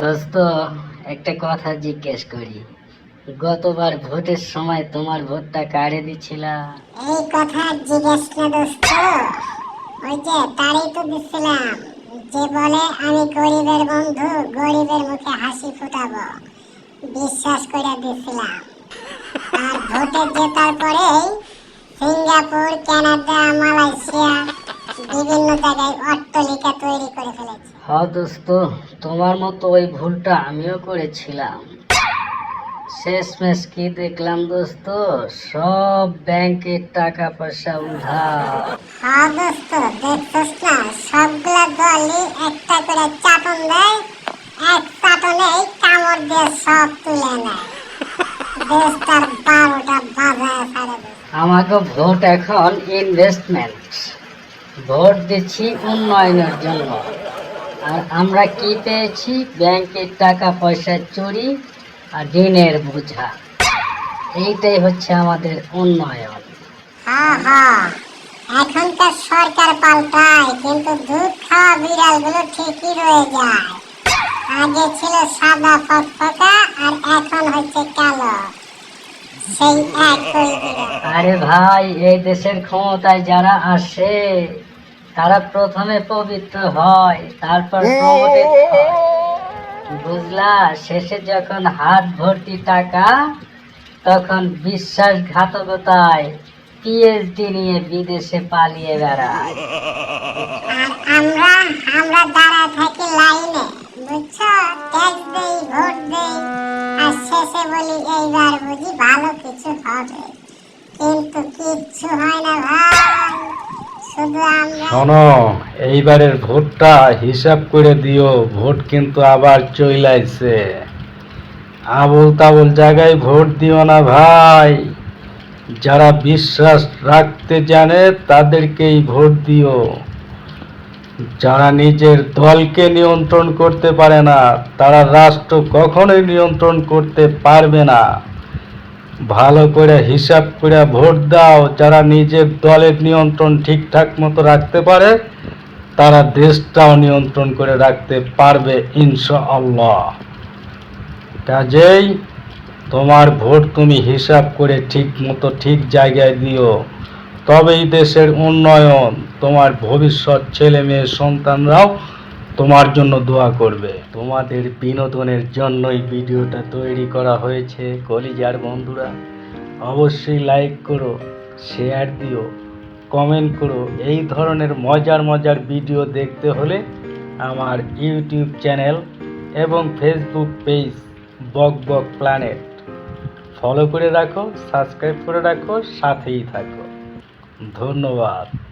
দোস্ত, একটা কথা জিজ্ঞেস করি। গতবার ভোটের সময় তোমার ভোটটা কারে দিছিলা? এই কথা জিজ্ঞেস না দোস্ত। ওই যে তারই তো দিছিলাম। যে বলে, আমি গরিবের বন্ধু, গরিবের মুখে হাসি ফুটাবো। বিশ্বাস করে দিছিলাম। আর ভোটে জেতার পরেই সিঙ্গাপুর, কানাডা, মালয়েশিয়া বিভিন্ন জায়গায় অট্টলিকা তৈরি করে ফেলেছে। হ দোস্ত তোমার মতো ওই ভুলটা আমিও করেছিলাম। শেষমেশ কি দেখলাম দোস্ত? সব ব্যাংকের টাকা পয়সা উধার হ্যাঁ দোস্ত দেখছিস না? সবগুলা দলই একটা করে চাটন দেয় এক চাটনেই কামড় দিয়ে সব তুলে নেয়। দেশ বারোটা বাজায় ছাড়ে আমাকে ভোট এখন ইনভেস্টমেন্ট ভোট দিচ্ছি উন্নয়নের জন্য। আর আমরা কি পেয়েছি? ব্যাংকের টাকা পয়সা চুরি আর ঋণের বোঝা। এইটাই হচ্ছে আমাদের উন্নয়ন। এখনকার সরকার পাল্টায়, কিন্তু দুধ খাওয়া বিড়ালগুলো ঠিকই রয়ে যায়। আগে ছিল সাদা ফকফকা আর এখন হচ্ছে কালো আরে ভাই, এই দেশের ক্ষমতায় যারা আসে, তারা প্রথমে পবিত্র হয়, তারপর বুঝলা? শেষে যখন হাত ভর্তি টাকা, তখন বিশ্বাসঘাতকতায় পিএইচডি নিয়ে বিদেশে পালিয়ে বেড়ায়। শেষে বলি, এইবার বুঝি ভালো কিছু হবে। কিন্তু কিচ্ছু হয় না ভাই, শুধু শোনো, এইবারের ভোটটা হিসাব করে দিও, ভোট কিন্তু আবার চইলাইছে। আবল তাবল জায়গায় ভোট দিও না ভাই, যারা বিশ্বাস রাখতে জানে তাদেরকেই ভোট দিও। যারা নিজের দলকে নিয়ন্ত্রণ করতে পারে না, তারা রাষ্ট্র কখনোই নিয়ন্ত্রণ করতে পারবে না। ভালো করে হিসাব করে ভোট দাও, যারা নিজের দলের নিয়ন্ত্রণ ঠিকঠাক মতো রাখতে পারে, তারা দেশটাও নিয়ন্ত্রণ করে রাখতে পারবে, ইনশাআল্লাহ। কাজেই তোমার ভোট তুমি হিসাব করে ঠিক মতো ঠিক জায়গায় দিও তবেই দেশের উন্নয়ন, তোমার ভবিষ্যৎ ছেলে মেয়ে সন্তানরাও তোমার জন্য দোয়া করবে। তোমাদের বিনোদনের জন্যই ভিডিওটা তৈরি করা হয়েছে, কলিজার বন্ধুরা। অবশ্যই লাইক করো, শেয়ার দিও, কমেন্ট করো। এই ধরনের মজার মজার ভিডিও দেখতে হলে আমার ইউটিউব চ্যানেল এবং Facebook page Bok Bok planet. Follow করে রাখো, সাবস্ক্রাইব করে রাখো, সাথেই থাকো। ধন্যবাদ।